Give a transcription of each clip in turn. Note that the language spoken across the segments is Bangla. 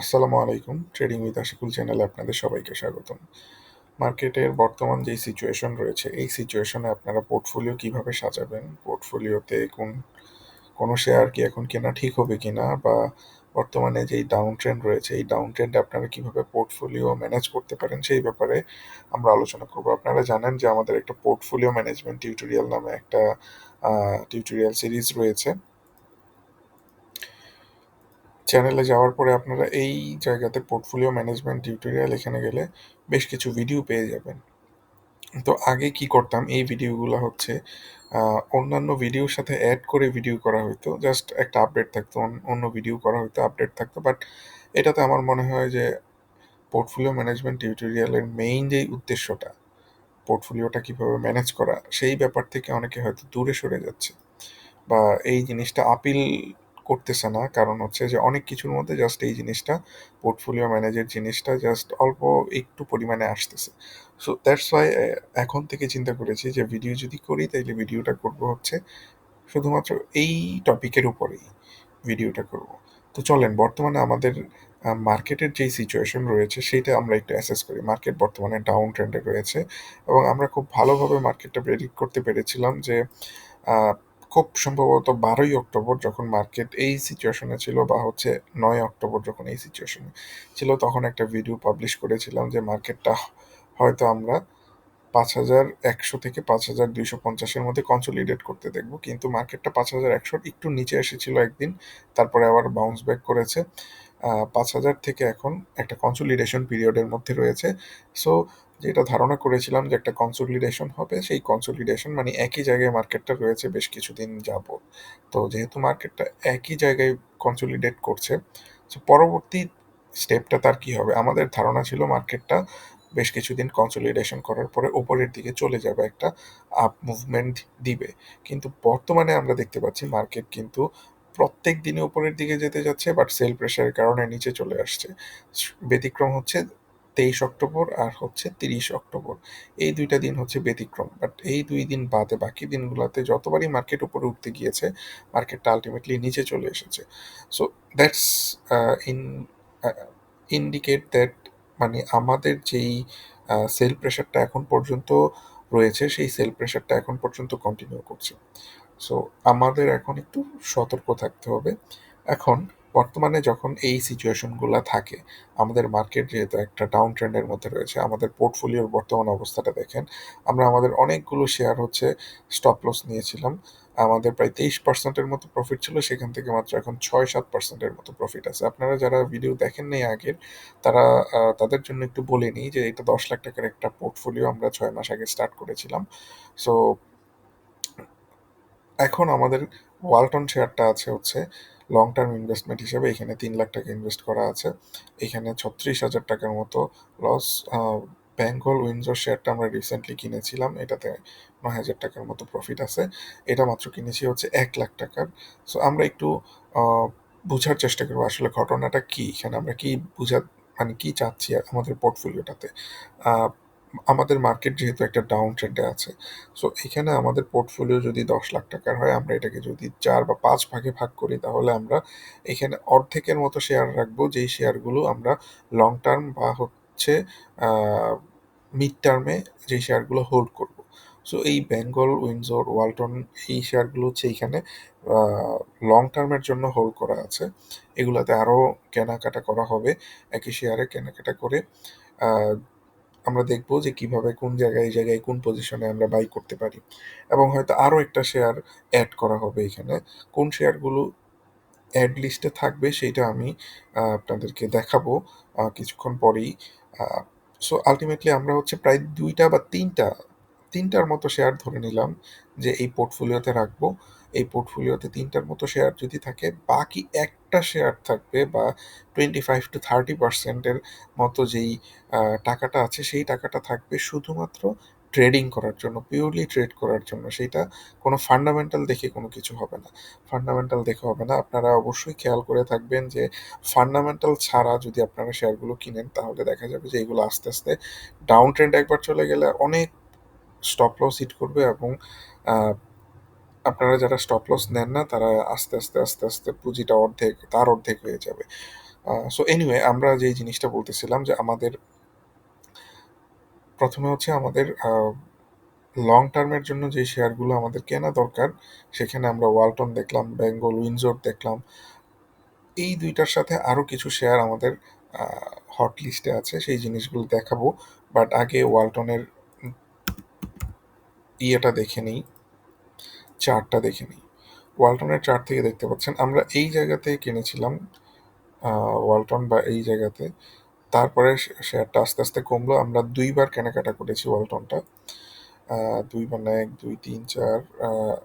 আসসালামু আলাইকুম ট্রেডিং উইথ আশিকুল চ্যানেলে আপনাদের সবাইকে স্বাগতম। মার্কেটের বর্তমান যে সিচুয়েশন রয়েছে, এই সিচুয়েশনে আপনারা পোর্টফোলিও কীভাবে সাজাবেন? পোর্টফোলিওতে কোন, কোনো শেয়ার কি এখন কেনা ঠিক হবে কিনা? বা বর্তমানে যেই ডাউন ট্রেন্ড রয়েছে, এই ডাউন ট্রেন্ডে আপনারা কীভাবে পোর্টফোলিও ম্যানেজ করতে পারেন? সেই ব্যাপারে আমরা আলোচনা করব। আপনারা জানেন যে আমাদের একটা পোর্টফোলিও ম্যানেজমেন্ট টিউটোরিয়াল নামে একটা টিউটোরিয়াল সিরিজ রয়েছে। চ্যানেলে যাওয়ার পরে আপনারা এই জায়গাতে পোর্টফোলিও ম্যানেজমেন্ট টিউটোরিয়াল এখানে গেলে বেশ কিছু ভিডিও পেয়ে যাবেন। তো আগে কি করতাম, এই ভিডিওগুলো হচ্ছে অন্যান্য ভিডিওর সাথে অ্যাড করে ভিডিও করা হতো জাস্ট একটা আপডেট থাকতো অন্য ভিডিও করা হতো আপডেট থাকতো। বাট এটাতে আমার মনে হয় যে পোর্টফোলিও ম্যানেজমেন্ট টিউটোরিয়ালের মেইন যেই উদ্দেশ্যটা পোর্টফোলিওটা কীভাবে ম্যানেজ করা, সেই ব্যাপার থেকে অনেকে হয়তো দূরে সরে যাচ্ছে। বা এই জিনিসটা আপিল করতেছে না। কারণ হচ্ছে যে অনেক কিছুর মধ্যে জাস্ট এই জিনিসটা পোর্টফোলিও ম্যানেজের জিনিসটা জাস্ট অল্প একটু পরিমাণে আসতেছে। সো দ্যাটস ওয়াই এখন থেকে চিন্তা করেছি যে ভিডিও যদি করি, তাইলে ভিডিওটা করব হচ্ছে শুধুমাত্র এই টপিকের উপরেই ভিডিওটা করব। তো চলেন, বর্তমানে আমাদের মার্কেটের যেই সিচুয়েশন রয়েছে, সেইটা আমরা একটু অ্যাসেস করি। মার্কেট বর্তমানে ডাউন ট্রেন্ডে রয়েছে এবং আমরা খুব ভালোভাবে মার্কেটটা প্রেডিক্ট করতে পেরেছিলাম যে খুব সম্ভবত বারোই অক্টোবর যখন মার্কেট এই সিচুয়েশনে ছিল বা হচ্ছে নয় অক্টোবর যখন এই সিচুয়েশনে ছিল, তখন একটা ভিডিও পাবলিশ করেছিলাম যে মার্কেটটা হয়তো আমরা পাঁচ হাজার একশো থেকে পাঁচ হাজার দুইশো পঞ্চাশের মধ্যে কনসোলিডেট করতে দেখব। কিন্তু মার্কেটটা পাঁচ হাজার একশোর একটু নিচে এসেছিল একদিন, তারপরে আবার বাউন্স ব্যাক করেছে। পাঁচ হাজার থেকে এখন একটা কনসোলিডেশন পিরিয়ডের মধ্যে রয়েছে। সো যেটা ধারণা করেছিলাম যে একটা কনসোলিডেশন হবে, সেই কনসোলিডেশন মানে একই জায়গায় মার্কেটটা রয়েছে বেশ কিছুদিন যাব তো যেহেতু মার্কেটটা একই জায়গায় কনসোলিডেট করছে সো পরবর্তী স্টেপটা তার কি হবে? আমাদের ধারণা ছিল মার্কেটটা বেশ কিছুদিন কনসোলিডেশন করার পরে উপরের দিকে চলে যাবে একটা আপ মুভমেন্ট দিবে। কিন্তু বর্তমানে আমরা দেখতে পাচ্ছি মার্কেট কিন্তু প্রত্যেক দিনে উপরের দিকে যেতে যাচ্ছে বাট সেল প্রেশারের কারণে নিচে চলে আসছে। ব্যতিক্রম হচ্ছে তেইশ অক্টোবর আর হচ্ছে তিরিশ অক্টোবর। এই দুইটা দিন হচ্ছে ব্যতিক্রম বাট এই দুই দিন বাদে বাকি দিনগুলোতে যতবারই মার্কেট উপরে উঠতে গিয়েছে মার্কেটটা আলটিমেটলি নিচে চলে এসেছে। So that's in indicate that মানে আমাদের যেই সেল প্রেশারটা এখন পর্যন্ত রয়েছে, সেই সেল প্রেশারটা এখন পর্যন্ত কন্টিনিউ করছে। সো আমাদের এখন একটু সতর্ক থাকতে হবে। এখন বর্তমানে যখন এই সিচুয়েশনগুলো থাকে, আমাদের মার্কেট যেহেতু একটা ডাউন ট্রেন্ডের মধ্যে রয়েছে, আমাদের পোর্টফোলিওর বর্তমান অবস্থাটা দেখেন, আমরা আমাদের অনেকগুলো শেয়ার হচ্ছে স্টপ লস নিয়েছিলাম। আমাদের প্রায় তেইশ পার্সেন্টের মতো প্রফিট ছিল, সেখান থেকে মাত্র এখন ছয় সাত পার্সেন্টের মতো প্রফিট আছে। আপনারা যারা ভিডিও দেখেন নেই আগের, তারা তাদের জন্য একটু বলে নিই যে এটা দশ লাখ টাকার একটা পোর্টফোলিও আমরা ছয় মাস আগে স্টার্ট করেছিলাম। সো এখন আমাদের ওয়ালটন শেয়ারটা আছে হচ্ছে লং টার্ম ইনভেস্টমেন্ট হিসেবে এখানে তিন লাখ টাকা ইনভেস্ট করা আছে। এখানে ছত্রিশ হাজার টাকার মতো লস বেঙ্গল উইন্ডোর শেয়ারটা আমরা রিসেন্টলি কিনেছিলাম। এটাতে নয় হাজার টাকার মতো প্রফিট আছে। এটা মাত্র কিনেছি হচ্ছে এক লাখ টাকার। সো আমরা একটু বোঝার চেষ্টা করব আসলে ঘটনাটা কি? এখানে আমরা কী বুঝা মানে কি চাচ্ছি আমাদের পোর্টফোলিওটাতে আমাদের মার্কেট যেহেতু একটা ডাউন ট্রেন্ডে আছে সো এখানে আমাদের পোর্টফোলিও যদি দশ লাখ টাকার হয়, আমরা এটাকে যদি চার বা পাঁচ ভাগে ভাগ করি, তাহলে আমরা এখানে অর্ধেকের মতো শেয়ার রাখব, যেই শেয়ারগুলো আমরা লং টার্ম বা হচ্ছে মিড টার্মে যে শেয়ারগুলো হোল্ড করব। সো এই বেঙ্গল উইন্ডসর ওয়ালটন এই শেয়ারগুলো হচ্ছে এইখানে লং টার্মের জন্য হোল্ড করা আছে। এগুলাতে আরও কেনাকাটা করা হবে, একই শেয়ারে কেনাকাটা করে আমরা দেখব যে কীভাবে কোন জায়গায়, এই জায়গায় কোন পজিশনে আমরা বাই করতে পারি। এবং হয়তো আরও একটা শেয়ার অ্যাড করা হবে এখানে। কোন শেয়ারগুলো অ্যাড লিস্টে থাকবে সেইটা আমি আপনাদেরকে দেখাবো কিছুক্ষণ পরেই। সো আলটিমেটলি আমরা হচ্ছে প্রায় দুইটা বা তিনটা, তিনটার মতো শেয়ার ধরে নিলাম যে এই পোর্টফোলিওতে রাখব। এই পোর্টফোলিওতে তিনটার মতো শেয়ার যদি থাকে, বাকি একটা শেয়ার থাকবে বা টোয়েন্টি ফাইভ টু থার্টি পার্সেন্টের মতো যেই টাকাটা আছে, সেই টাকাটা থাকবে শুধুমাত্র ট্রেডিং করার জন্য পিওরলি ট্রেড করার জন্য। সেটা কোনো ফান্ডামেন্টাল দেখে কোনো কিছু হবে না। ফান্ডামেন্টাল দেখে হবে না। আপনারা অবশ্যই খেয়াল করে থাকবেন যে ফান্ডামেন্টাল ছাড়া যদি আপনারা শেয়ারগুলো কিনেন, তাহলে দেখা যাবে যে এগুলো আস্তে আস্তে ডাউন ট্রেন্ড একবার চলে গেলে অনেক স্টপ লস হিট করবে এবং আপনারা যারা স্টপ লস নেন না, তারা আস্তে আস্তে আস্তে আস্তে পুঁজিটা অর্ধেক, তার অর্ধেক হয়ে যাবে। সো এনিওয়ে আমরা যেই জিনিসটা বলতেছিলাম যে আমাদের প্রথমে হচ্ছে আমাদের লং টার্মের জন্য যে শেয়ারগুলো আমাদের কেনা দরকার, সেখানে আমরা ওয়ালটন দেখলাম বেঙ্গল উইনজোর দেখলাম। এই দুইটার সাথে আরও কিছু শেয়ার আমাদের হট লিস্টে আছে, সেই জিনিসগুলো দেখাবো। বাট আগে ওয়ালটনের ইয়েটা দেখে নিই। চার্টটা দেখে নিই। ওয়ালটনের চার্ট থেকে দেখতে পাচ্ছেন। আমরা এই জায়গাতে কিনেছিলাম ওয়ালটন বা এই জায়গাতে। তারপরে শেয়ারটা আস্তে আস্তে কমলো। আমরা দুইবার কেনাকাটা করেছি ওয়ালটনটা দুইবার না এক, দুই, তিন, চার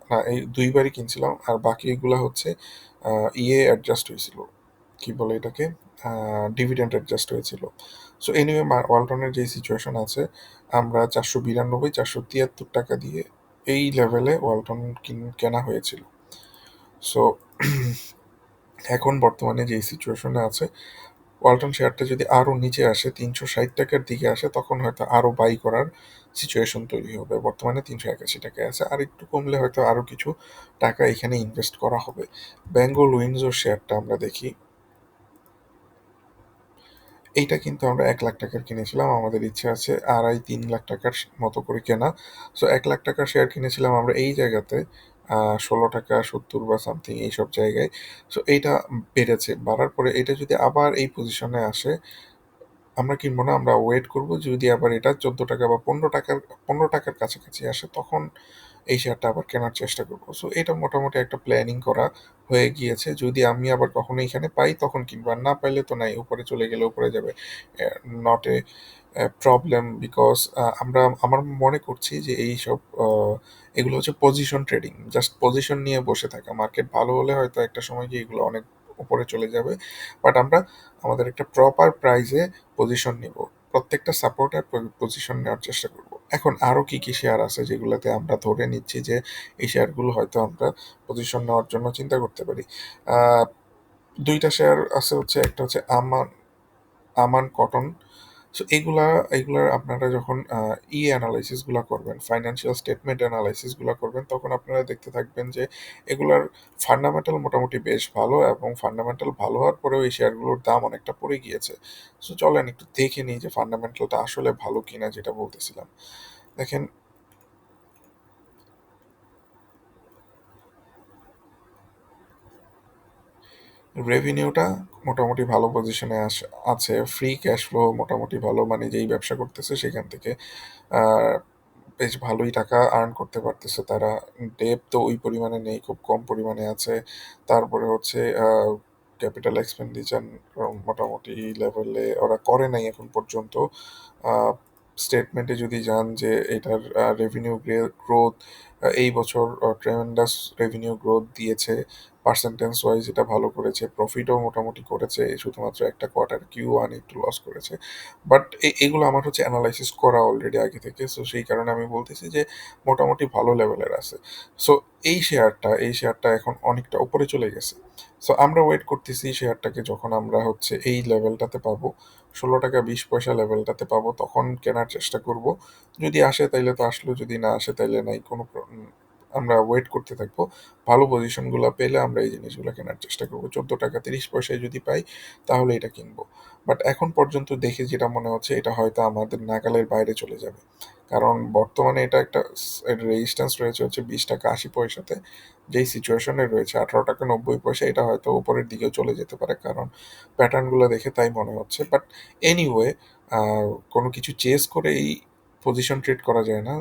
না, এই দুইবারই কিনছিলাম। আর বাকি এগুলো হচ্ছে ইয়ে অ্যাডজাস্ট হয়েছিল। কি বলে এটাকে? ডিভিডেন্ড অ্যাডজাস্ট হয়েছিল। সো এনিওয়ে ওয়ালটনের যে সিচুয়েশন আছে, আমরা চারশো বিরানব্বই, চারশো তিয়াত্তর টাকা দিয়ে এই লেভেলে ওয়ালটন কেনা হয়েছিল। সো এখন বর্তমানে যে সিচুয়েশনে আছে ওয়ালটন শেয়ারটা যদি আরও নিচে আসে, তিনশো ষাট টাকার দিকে আসে, তখন হয়তো আরও বাই করার সিচুয়েশন তৈরি হবে। বর্তমানে তিনশো একাশি টাকায় আছে। আর একটু কমলে হয়তো আরও কিছু টাকা এখানে ইনভেস্ট করা হবে। বেঙ্গল উইন্ডোর শেয়ারটা আমরা দেখি। এইটা কিন্তু আমরা এক লাখ টাকার কিনেছিলাম, আমাদের ইচ্ছে আছে আড়াই তিন লাখ টাকার মতো করে কেনা। সো এক লাখ টাকার শেয়ার কিনেছিলাম আমরা এই জায়গাতে ষোলো টাকা, সত্তর বা সামথিং এইসব জায়গায়। সো এইটা বেড়েছে, বাড়ার পরে এটা যদি আবার এই পজিশনে আসে, আমরা কিনবো না, আমরা ওয়েট করব। যদি আবার এটা চোদ্দ টাকা বা পনেরো টাকার পনেরো টাকার কাছাকাছি আসে, তখন এই শেয়ারটা আবার কেনার চেষ্টা করব। সো এটা মোটামুটি একটা প্ল্যানিং করা হয়ে গিয়েছে। যদি আমি আবার কখনো এখানে পাই, তখন কিনবো। আর না পাইলে তো নাই, উপরে চলে গেলে উপরে যাবে। নট এ প্রবলেম বিকজ আমরা, আমার মনে করছি যে এই সব এগুলো হচ্ছে পজিশন ট্রেডিং জাস্ট পজিশন নিয়ে বসে থাকা। মার্কেট ভালো হলে হয়তো একটা সময় গিয়ে এগুলো অনেক উপরে চলে যাবে। বাট আমরা আমাদের একটা প্রপার প্রাইসে পজিশন নিব। প্রত্যেকটা সাপোর্টার পজিশন নেওয়ার চেষ্টা করব। এখন আরও কি কি শেয়ার আছে যেগুলোতে আমরা ধরে নিচ্ছি যে এই শেয়ারগুলো হয়তো আমরা পজিশন নেওয়ার জন্য চিন্তা করতে পারি। দুইটা শেয়ার আছে হচ্ছে, একটা হচ্ছে আমান আমান কটন সো এগুলা, এগুলার আপনারা যখন ই অ্যানালাইসিস অ্যানালাইসিসগুলো করবেন ফাইন্যান্সিয়াল স্টেটমেন্ট অ্যানালাইসিসগুলো করবেন, তখন আপনারা দেখতে থাকবেন যে এগুলার ফান্ডামেন্টাল মোটামুটি বেশ ভালো এবং ফান্ডামেন্টাল ভালো হওয়ার পরেও এই শেয়ারগুলোর দাম অনেকটা পড়ে গিয়েছে। সো চলেন একটু দেখে নিই যে ফান্ডামেন্টালটা আসলে ভালো কিনা, যেটা বলতেছিলাম। দেখেন রেভিনিউটা মোটামুটি ভালো পজিশনে আছে। ফ্রি ক্যাশ ফ্লো মোটামুটি ভালো মানে যেই ব্যবসা করতেছে সেখান থেকে বেশ ভালোই টাকা আর্ন করতে পারতেছে তারা। ডেপ তো ওই পরিমাণে নেই, খুব কম পরিমাণে আছে। তারপরে হচ্ছে ক্যাপিটাল এক্সপেন্ডিচার মোটামুটি লেভেলে ওরা করে নাই এখন পর্যন্ত। স্টেটমেন্টে যদি যান যে এটার রেভিনিউ গ্রোথ এই বছর ট্রেমেন্ডাস রেভিনিউ গ্রোথ দিয়েছে। পার্সেন্টেজ ওয়াইজ এটা ভালো করেছে প্রফিটও মোটামুটি করেছে শুধুমাত্র একটা কোয়ার্টার কিউ ওয়ান একটু লস করেছে। বাট এগুলো আমার হচ্ছে অ্যানালাইসিস করা অলরেডি আগে থেকে সো সেই কারণে আমি বলতেছি যে মোটামুটি ভালো লেভেলের আছে। সো এই শেয়ারটা এই শেয়ারটা এখন অনেকটা উপরে চলে গেছে। সো আমরা ওয়েট করতেছি শেয়ারটাকে যখন আমরা হচ্ছে এই লেভেলটাতে পাবো, ষোলো টাকা বিশ পয়সা লেভেলটাতে পাবো, তখন কেনার চেষ্টা করব। যদি আসে তাইলে তো আসলো, যদি না আসে তাইলে নাই, কোনো আমরা ওয়েট করতে থাকব। ভালো পজিশনগুলো পেলে আমরা এই জিনিসগুলো কেনার চেষ্টা করব। চোদ্দ টাকা তিরিশ পয়সায় যদি পাই, তাহলে এটা কিনবো। বাট এখন পর্যন্ত দেখে যেটা মনে হচ্ছে, এটা হয়তো আমাদের নাগালের বাইরে চলে যাবে। কারণ বর্তমানে এটা একটা রেজিস্ট্যান্স রয়েছে হচ্ছে বিশ টাকা আশি পয়সাতে। যেই সিচুয়েশনে রয়েছে, আঠারো টাকা নব্বই পয়সা, এটা হয়তো উপরের দিকেও চলে যেতে পারে। কারণ প্যাটার্নগুলো দেখে তাই মনে হচ্ছে। বাট এনিওয়ে কোনো কিছু চেস করে এই পজিশন ট্রেড করা যায় না।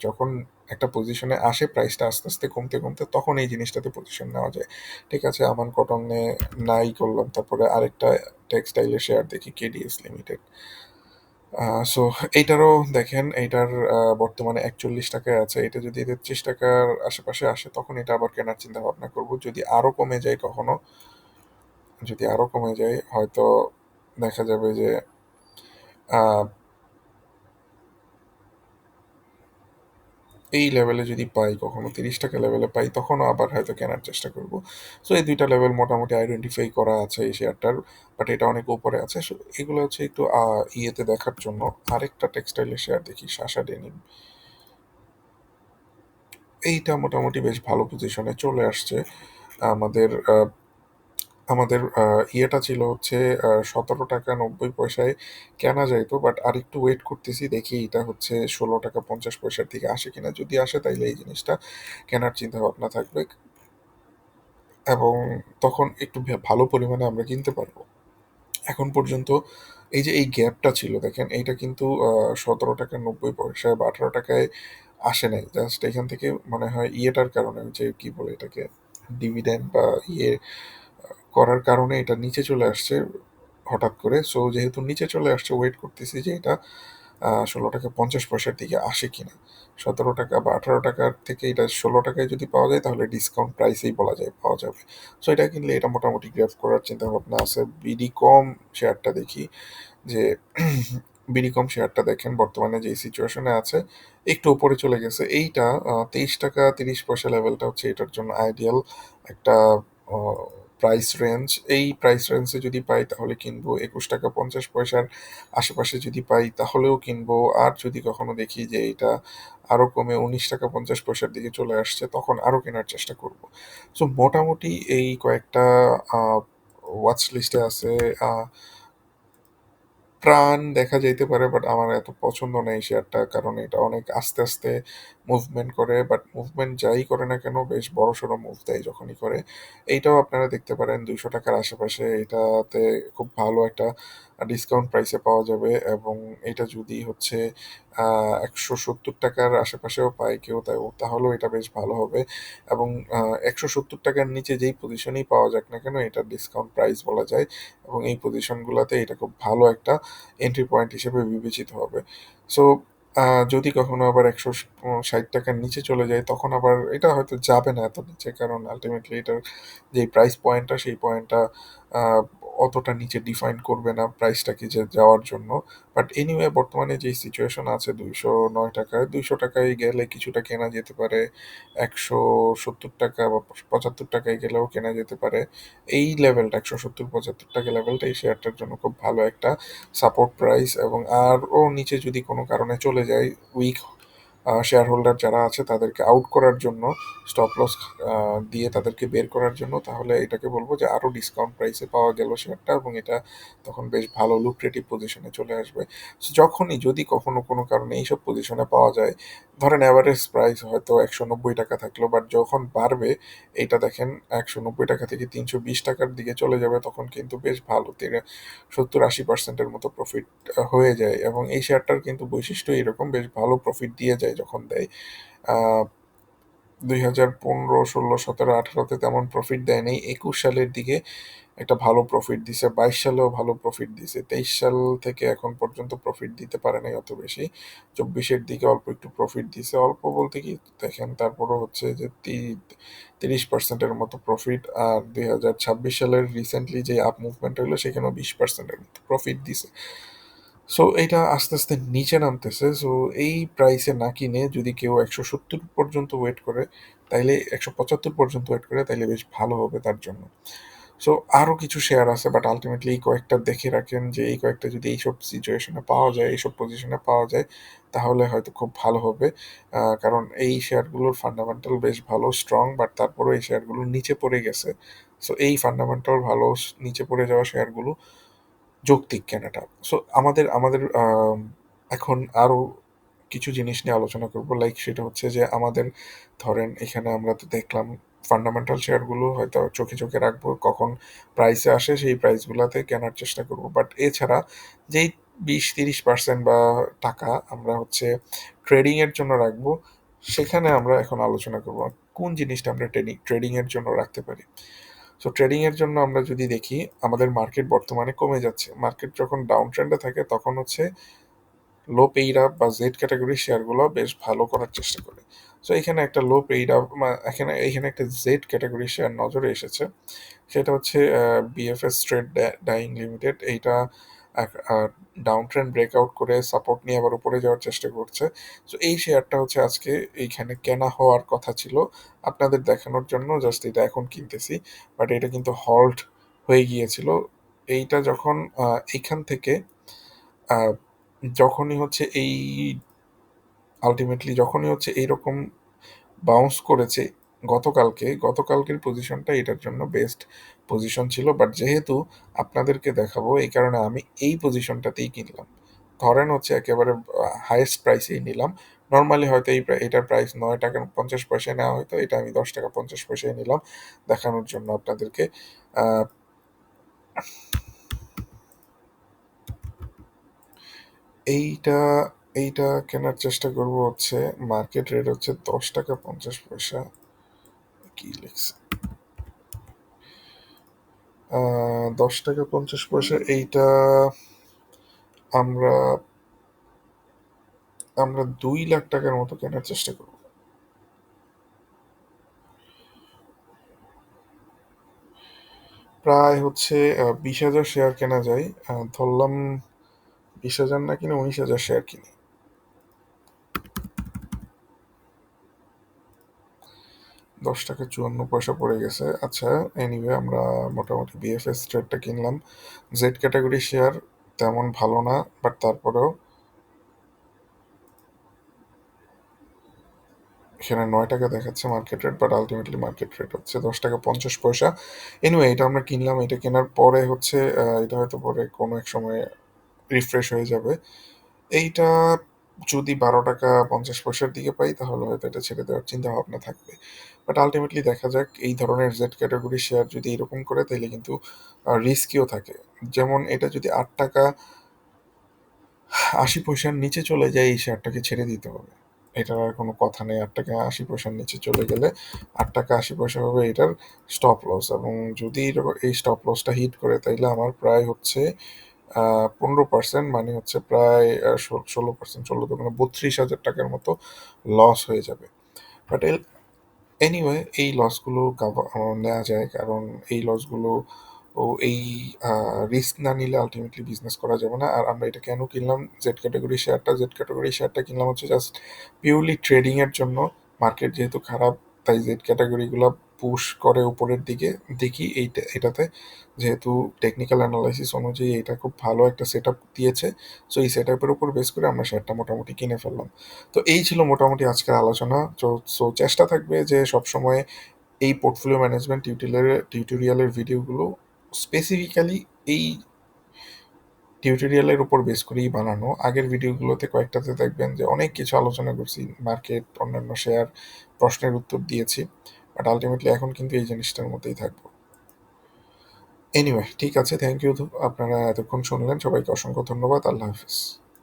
যখন একটা পজিশনে আসে প্রাইসটা আস্তে আস্তে কমতে কমতে তখন এই জিনিসটাতে পজিশন নেওয়া যায়। ঠিক আছে, আমান কটনে নাই করলাম, তারপরে আরেকটা টেক্সটাইলের শেয়ার দেখি কেডিএস লিমিটেড সো এইটারও দেখেন, এইটার বর্তমানে একচল্লিশ টাকায় আছে। এটা যদি তেত্রিশ টাকার আশেপাশে আসে, তখন এটা আবার কেনার চিন্তা ভাবনা করব। যদি আরও কমে যায় কখনো, যদি আরও কমে যায়, হয়তো দেখা যাবে যে এই লেভেলে যদি পাই, কখনো তিরিশ টাকা লেভেলে পাই, তখনও আবার হয়তো কেনার চেষ্টা করব। সো এই দুইটা লেভেল মোটামুটি আইডেন্টিফাই করা আছে এই শেয়ারটার বাট এটা অনেক উপরে আছে। সো এগুলো হচ্ছে একটু ইয়েতে দেখার জন্য। আরেকটা টেক্সটাইলের শেয়ার দেখি শাসা ডেনিম এইটা মোটামুটি বেশ ভালো পজিশনে চলে আসছে। আমাদের আমাদের ইয়েটা ছিল হচ্ছে সতেরো টাকা নব্বই পয়সায় কেনা যাইত। বাট আরেকটু ওয়েট করতেছি, দেখি এটা হচ্ছে ষোলো টাকা পঞ্চাশ পয়সার দিকে আসে কিনা। যদি আসে, তাইলে এই জিনিসটা কেনার চিন্তাভাবনা থাকবে। এবং তখন একটু ভালো পরিমাণে আমরা কিনতে পারব। এখন পর্যন্ত এই যে এই গ্যাপটা ছিল, দেখেন, এইটা কিন্তু আ ৳১৭.৯০ বা ৳১৮ য় আসে নাই। জাস্ট এখান থেকে মনে হয় ইয়েটার কারণে, যে কি বলে এটাকে ডিভিডেন্ড বা ইয়ে করার কারণে এটা নিচে চলে আসছে হঠাৎ করে। সো যেহেতু নিচে চলে আসছে ওয়েট করতেছি যে এটা ষোলো টাকা পঞ্চাশ পয়সার দিকে আসে কিনা। ৳১৭ বা ৳১৮ থেকে এটা ষোলো টাকায় যদি পাওয়া যায়, তাহলে ডিসকাউন্ট প্রাইসেই বলা যায়, পাওয়া যাবে। সো এটা কিনলে এটা মোটামুটি গ্র্যাব করার চিন্তাভাবনা আছে। বিডিকম শেয়ারটা দেখি, যে বিডিকম শেয়ারটা দেখেন, বর্তমানে যেই সিচুয়েশনে আছে, একটু উপরে চলে গেছে। এইটা তেইশ টাকা তিরিশ পয়সা লেভেলটা হচ্ছে এটার জন্য আইডিয়াল একটা প্রাইস রেঞ্জ। এই প্রাইস রেঞ্জ যদি পাই তাহলে কিনবো। একুশ টাকা পঞ্চাশ পয়সার আশেপাশে যদি পাই তাহলেও কিনবো। আর যদি কখনো দেখি যে এটা আরও কমে উনিশ টাকা পঞ্চাশ পয়সার দিকে চলে আসছে তখন আরও কেনার চেষ্টা করব। সো মোটামুটি এই কয়েকটা ওয়াচ লিস্টে আছে। প্রাণ দেখা যাইতে পারে বাট আমার এত পছন্দ না এই শেয়ারটা। কারণ এটা অনেক আস্তে, আস্তে মুভমেন্ট করে। বাট মুভমেন্ট যাই করে না কেন, বেশ বড়সড় মুভ দেয় যখনই করে। এইটাও আপনারা দেখতে পারেন ৳২০০ টাকার আশেপাশে এটাতে খুব ভালো একটা ডিসকাউন্ট প্রাইসে পাওয়া যাবে এবং এটা যদি হচ্ছে একশো সত্তর টাকার আশেপাশেও পায় কেউ, তাও তাহলেও এটা বেশ ভালো হবে এবং একশো সত্তর টাকার নিচে যেই পজিশনেই পাওয়া যাক না কেন এটা ডিসকাউন্ট প্রাইস বলা যায় এবং এই পজিশনগুলোতে এটা খুব ভালো একটা এন্ট্রি পয়েন্ট হিসেবে বিবেচিত হবে। সো যদি কখনো আবার একশো ষাট টাকার নিচে চলে যায়, তখন আবার এটা হয়তো যাবে না এত নিচে। কারণ আল্টিমেটলি এটার যে প্রাইস পয়েন্টটা সেই পয়েন্টটা অতটা নিচে ডিফাইন করবে না প্রাইসটাকে যে যাওয়ার জন্য। বাট এনিওয়ে বর্তমানে যে সিচুয়েশন আছে, দুইশো নয় টাকায় দুইশো টাকায় গেলে কিছুটা কেনা যেতে পারে। ৳১৭০ বা পঁচাত্তর টাকায় গেলেও কেনা যেতে পারে। এই লেভেলটা ৳১৭০-৳৭৫ লেভেলটা এই শেয়ারটার জন্য খুব ভালো একটা সাপোর্ট প্রাইস এবং আরও নিচে যদি কোনো কারণে চলে যায় উইক শেয়ার হোল্ডার যারা আছে তাদেরকে আউট করার জন্য স্টপ লস দিয়ে তাদেরকে বের করার জন্য তাহলে এটাকে বলব যে আরও ডিসকাউন্ট প্রাইসে পাওয়া গেল শেয়ারটা এবং এটা তখন বেশ ভালো লুক্রেটিভ পজিশনে চলে আসবে। যখনই যদি কখনো কোনো কারণে এইসব পজিশনে পাওয়া যায়, ধরেন এভারেজ প্রাইস হয়তো ৳১৯০ থাকল বাট যখন বাড়বে এইটা দেখেন ৳১৯০ থেকে তিনশো বিশ টাকার দিকে চলে যাবে তখন কিন্তু বেশ ভালো তিরে ৭০-৮০% এর মতো প্রফিট হয়ে যায় এবং এই শেয়ারটার কিন্তু বৈশিষ্ট্য এরকম বেশ ভালো প্রফিট দিয়ে যায় যখন দেয়। আ ২০১৫, ১৬, ১৭, ১৮ তে তেমন প্রফিট দেয় নাই। ২১ সালের দিকে একটা ভালো প্রফিট দিছে। ২২ সালেও ভালো প্রফিট দিছে। ২৩ সাল থেকে এখন পর্যন্ত প্রফিট দিতে পারে নাই অত বেশি। চব্বিশের দিকে অল্প একটু প্রফিট দিছে। অল্প বলতে কি দেখেন তারপরও হচ্ছে যে তি ৩০% মতো প্রফিট আর ২০২৬ সালের রিসেন্টলি যে আপ মুভমেন্ট হইল সেখানেও ২০% এর মতো প্রফিট দিছে। সো এটা আস্তে, আস্তে নিচে নামতেছে। সো এই প্রাইসে না কিনে যদি কেউ ১৭০ পর্যন্ত ওয়েট করে তাইলে ১৭৫ পর্যন্ত ওয়েট করে তাইলে বেশ ভালো হবে তার জন্য। সো আরও কিছু শেয়ার আছে বাট আলটিমেটলি এই কয়েকটা দেখে রাখেন যে এই কয়েকটা যদি এইসব সিচুয়েশনে পাওয়া যায়, এইসব পজিশনে পাওয়া যায় তাহলে হয়তো খুব ভালো হবে। কারণ এই শেয়ারগুলোর ফান্ডামেন্টাল বেশ ভালো স্ট্রং বাট তারপরেও এই শেয়ারগুলো নিচে পড়ে গেছে। সো এই ফান্ডামেন্টাল ভালো নিচে পড়ে যাওয়া শেয়ারগুলো যৌক্তিক কেনাটা। সো আমাদের আমাদের এখন আরও কিছু জিনিস নিয়ে আলোচনা করব। লাইক সেটা হচ্ছে যে আমাদের ধরেন এখানে আমরা তো দেখলাম ফান্ডামেন্টাল শেয়ারগুলো হয়তো চোখে, চোখে রাখব। কখন প্রাইসে আসে সেই প্রাইসগুলোতে কেনার চেষ্টা করব। বাট এছাড়া যেই ২০-৩০% বা টাকা আমরা হচ্ছে ট্রেডিং এর জন্য রাখব, সেখানে আমরা এখন আলোচনা করব। কোন জিনিসটা আমরা ট্রেডিং ট্রেডিং এর জন্য রাখতে পারি। সো ট্রেডিং এর জন্য আমরা যদি দেখি, আমাদের মার্কেট বর্তমানে কমে যাচ্ছে। মার্কেট যখন ডাউন ট্রেন্ডে থাকে, তখন হচ্ছে লো পেইড আপ বা জেড ক্যাটাগরির শেয়ারগুলো বেশ ভালো করার চেষ্টা করে। সো এখানে একটা লো পেইড আপ এখানে এখানে একটা জেড ক্যাটাগরির শেয়ার নজরে এসেছে। সেটা হচ্ছে বিএফএস ট্রেড ডাইং লিমিটেড। এইটা ডাউন ট্রেন্ড ব্রেকআউট করে সাপোর্ট নিয়ে আবার উপরে যাওয়ার চেষ্টা করছে। সো এই শেয়ারটা হচ্ছে আজকে এইখানে কেনা হওয়ার কথা ছিল। আপনাদের দেখানোর জন্য জাস্ট এটা এখন কিনতেছি। বাট এটা কিন্তু হল্ট হয়ে গিয়েছিল। এইটা যখন আ এইখান থেকে যখনই হচ্ছে এই আলটিমেটলি যখনই হচ্ছে এইরকম বাউন্স করেছে, গতকালকে, গতকালকের পজিশনটা এটার জন্য বেস্ট পজিশন ছিল বাট যেহেতু আপনাদেরকে দেখাবো, এই কারণে আমি এই পজিশনটাতেই কিনলাম। ধরেন হচ্ছে একেবারে হাইয়েস্ট প্রাইসেই নিলাম। নর্মালি হয়তো এই এটার প্রাইস নয় টাকা পঞ্চাশ পয়সায় নেওয়া হয়তো, এটা আমি দশ টাকা পঞ্চাশ পয়সায় নিলাম দেখানোর জন্য আপনাদেরকে। এইটা এইটা কেনার চেষ্টা করব হচ্ছে মার্কেট রেট হচ্ছে দশ টাকা পঞ্চাশ পয়সা। কি লিখছে? দশ টাকা পঞ্চাশ পয়সা, এইটা আমরা আমরা দুই লাখ টাকার মতো কেনার চেষ্টা করব। প্রায় হচ্ছে বিশ হাজার শেয়ার কেনা যায়। ধরলাম বিশ হাজার না কিনে উনিশ হাজার শেয়ার কিনি। দশ টাকা চুয়ান্ন পয়সা পড়ে গেছে। আচ্ছা এনিওয়ে আমরা মোটামুটি বিএফএস ট্রেডটা কিনলাম। জেড ক্যাটাগরি শেয়ার তেমন ভালো না বাট তারপরেও এখানে নয় টাকা দেখাচ্ছে market rate but ultimately market rate হচ্ছে দশ টাকা পঞ্চাশ পয়সা। এনিওয়ে এটা আমরা কিনলাম, এটা কেনার পরে হচ্ছে এটা হয়তো পরে কোনো এক সময় রিফ্রেশ হয়ে যাবে। এইটা যদি বারো টাকা পঞ্চাশ পয়সার দিকে পাই, তাহলে হয়তো এটা ছেড়ে দেওয়ার চিন্তা ভাবনা থাকবে। বাট আলটিমেটলি দেখা যাক, এই ধরনের জেড ক্যাটাগরি শেয়ার যদি এরকম করে তাহলে কিন্তু রিস্কিও থাকে। যেমন এটা যদি আট টাকা, আশি পয়সার নিচে চলে যায়, এই শেয়ারটাকে ছেড়ে দিতে হবে। এটার আর কোনো কথা নেই, আট টাকা আশি পয়সার নিচে চলে গেলে আট টাকা আশি পয়সা হবে এটার স্টপ লস এবং যদি এই স্টপ লসটা হিট করে, তাইলে আমার প্রায় হচ্ছে পনেরো পার্সেন্ট মানে হচ্ছে প্রায় ষোলো পার্সেন্ট ষোলো দোকানে বত্রিশ হাজার টাকার মতো লস হয়ে যাবে। বাট এনিওয়ে এই লসগুলো নেওয়া যায় কারণ এই লসগুলো ও এই রিস্ক না নিলে আলটিমেটলি বিজনেস করা যাবে না। আর আমরা এটা কেন কিনলাম? জেড ক্যাটাগরি শেয়ারটা জেড ক্যাটাগরি শেয়ারটা কিনলাম হচ্ছে জাস্ট পিওরলি ট্রেডিংয়ের জন্য। মার্কেট যেহেতু খারাপ, তাই জেড ক্যাটাগরিগুলো পুশ করে উপরের দিকে দেখি এইটা, এটাতে। যেহেতু টেকনিক্যাল অ্যানালাইসিস অনুযায়ী এটা খুব ভালো একটা সেট দিয়েছে সো এই সেট আপের উপর বেস করে আমরা শেয়ারটা মোটামুটি কিনে ফেললাম। তো এই ছিল মোটামুটি আজকের আলোচনা। তো সো চেষ্টা থাকবে যে সবসময় এই পোর্টফোলিও ম্যানেজমেন্ট টিউটোরিয়ালের টিউটোরিয়ালের ভিডিওগুলো স্পেসিফিক্যালি এই টিউটোরিয়ালের উপর বেস করেই বানানো। আগের ভিডিওগুলোতে কয়েকটাতে দেখবেন যে অনেক কিছু আলোচনা করছি মার্কেট অন্যান্য শেয়ার প্রশ্নের উত্তর দিয়েছি। বাট আলটিমেটলি এখন কিন্তু এই জিনিসটার মধ্যেই থাকব। এনিওয়ে ঠিক আছে থ্যাংক ইউ আপনারা এতক্ষণ শুনলেন, সবাইকে অসংখ্য ধন্যবাদ, আল্লাহ হাফিজ।